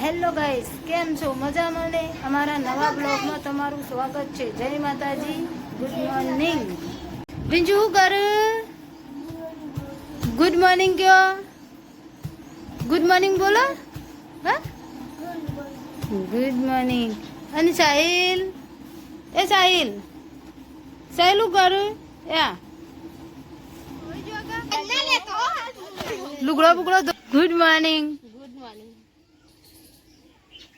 Hello guys, કેમ છો? મજામાં ને? અમારા નવા બ્લોગમાં તમારું સ્વાગત છે. જય માતાજી. ગુડ મોર્નિંગ રિંજુ શું કર? ગુડ મોર્નિંગ કયો? ગુડ મોર્નિંગ બોલો. હા? ગુડ મોર્નિંગ અને સાહિલ? એ સાહિલ. સાહિલ શું કરું? યા લુગડો બુગડો good morning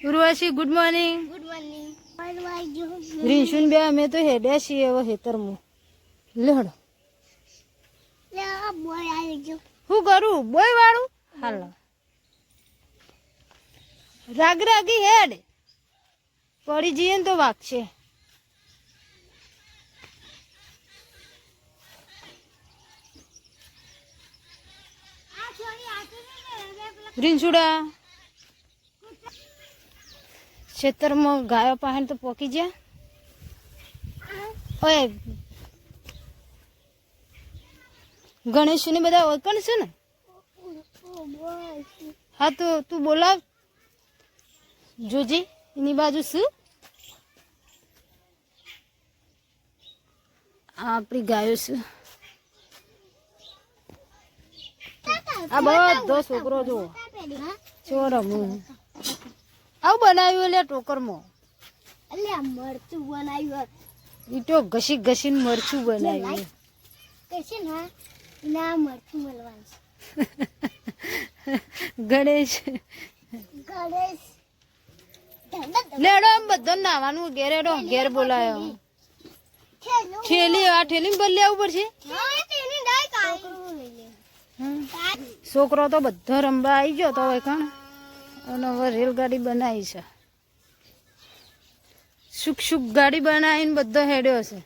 Urvashi good morning good morning રીશુન બે અમે તો હેડ્યા છીએ હવે હેતરમાં આવી ગયો. કરું? બોય વાળું? હાલો. રાગ રાગી હેડ. પડી જઈએ ને તો વાગશે. રીંછુડા ખેતરમાં ગાયો પાસે તો પોકી ગયા? ઓય. ગણેશ ને બધા ઓળખણ છે ને? હા તો તું બોલાવ. જોજી એની બાજુ શું? આ આપણી ગાયો છે. આ બધો છોકરો જો ચોરમ. આવું બનાવ્યું એટલે ટોકરમાં અલ્યા મરચું બનાવ્યું ઈટો ઘસી ઘસીને મરચું બનાવ્યું. કે છે ને ના મરચું મળવાનું ગણેશ. ગણેશ. લેડો આમ બધો નાવાનું ઘેર હેડો ઘેર બોલાયો. ઠેલી. આ ઠેલી બદલી આવું પડશે. છોકરો તો બધો રમવા આવી ગયો તો હવે કણ? અને હવે રેલગાડી બનાવી છે. સુખ સુખ ગાડી બનાવીને બધો હેડ્યો છે.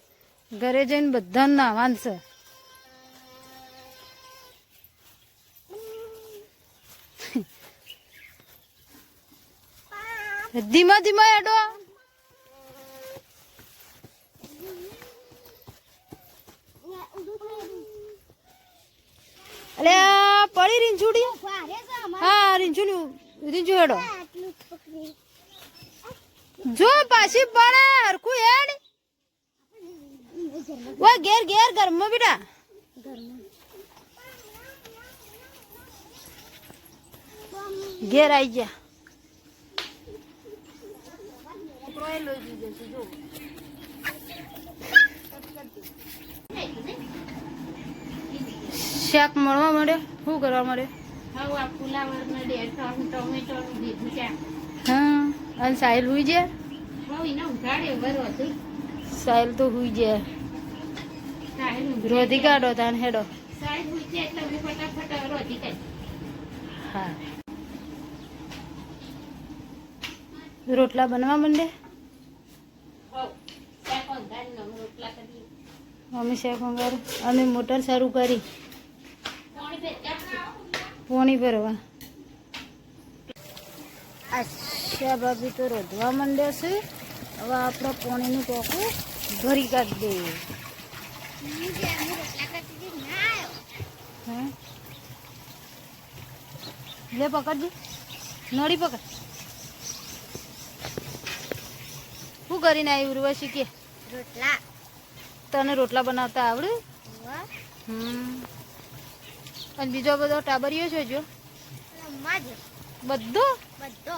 ઘરે જઈને બધા નાવાન છે. ધીમા ધીમા હેડો. અલે આ પડી રીંછુડી? હા રીંછુડી. રીંછુ હેડો. જો પાછી પડે, હરખું હેડ. ઓ ઘેર ઘેર, ઘરમાં બેટા. ઘેર આવી જા શાક મળવા મળે શું કરવા મળે હા અને સાહિલ હુઈ હતું સાહિલ તો હુઈ જાય. રોધી કાઢો તાન હેડો. હા. રોટલા બનવા માંડે? અમે શાક અમે મોટર શરૂ કરી. પાણી ભરવા. અચ્છા ભાભી તો રોધવા માંડે છે. હવે આપણે પોણીનું ટોકું ભરી કાઢી દઈએ. હા? લે પકડજે. નળી પકડ. શું કરીને આવી ઉર્વશી કે? રોટલા. તને રોટલા બનાવતા આવડે? હમ. અને બીજો બધો ટાબરિયો છે જો. બધો? બધો.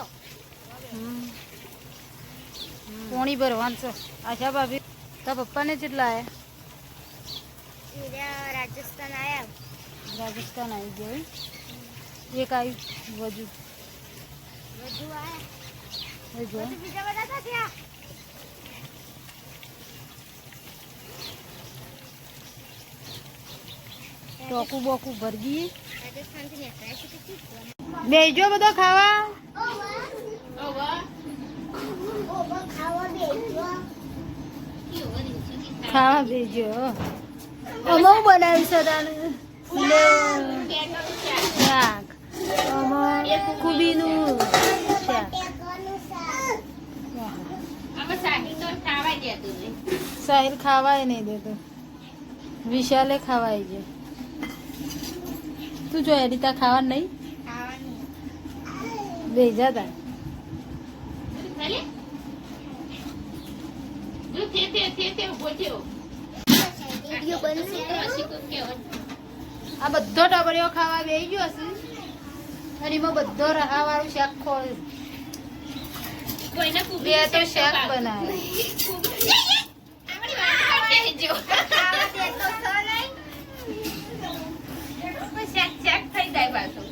પોણી ભરવાનું છે. આશા ભાભી તાર પપ્પાને કેટલા આવ્યા રાજસ્થાન આવ્યા રાજસ્થાન આવી ગયો? એક આવ્યું વજુ બધું આવ્યા બીજા બધા ક્યાં થયા ટોકું બોકું ભરગી. બેજો બધો ખાવા. ખાવા બેજો અમો બનાવી શાક. અમો કુબીનું શાક. સાહિલ ખાવાય નહીં દેતો. વિશાલે ખાવાય છે. તું જો રીતા ખાવા નહીં? ખાવાનું બે જતા તે આ બધો ટબરિયો ખાવા બેસી ગયો હશે. અને એમાં બધો રહાવાળું શાક ખોલ બે તો શાક બનાવે આપણી વાત કરતે જો ખાવા દે તો સરાય પણ શાક શાક થઈ જાય પાછું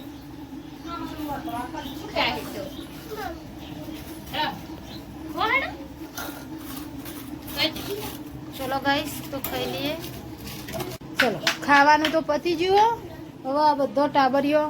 ખાય તો હા કોણ ચલો ગાઈસ તો ખાઈ લઈએ ચલો ખાવાનું તો પતી ગયું હવે આ બધો ટાબરિયો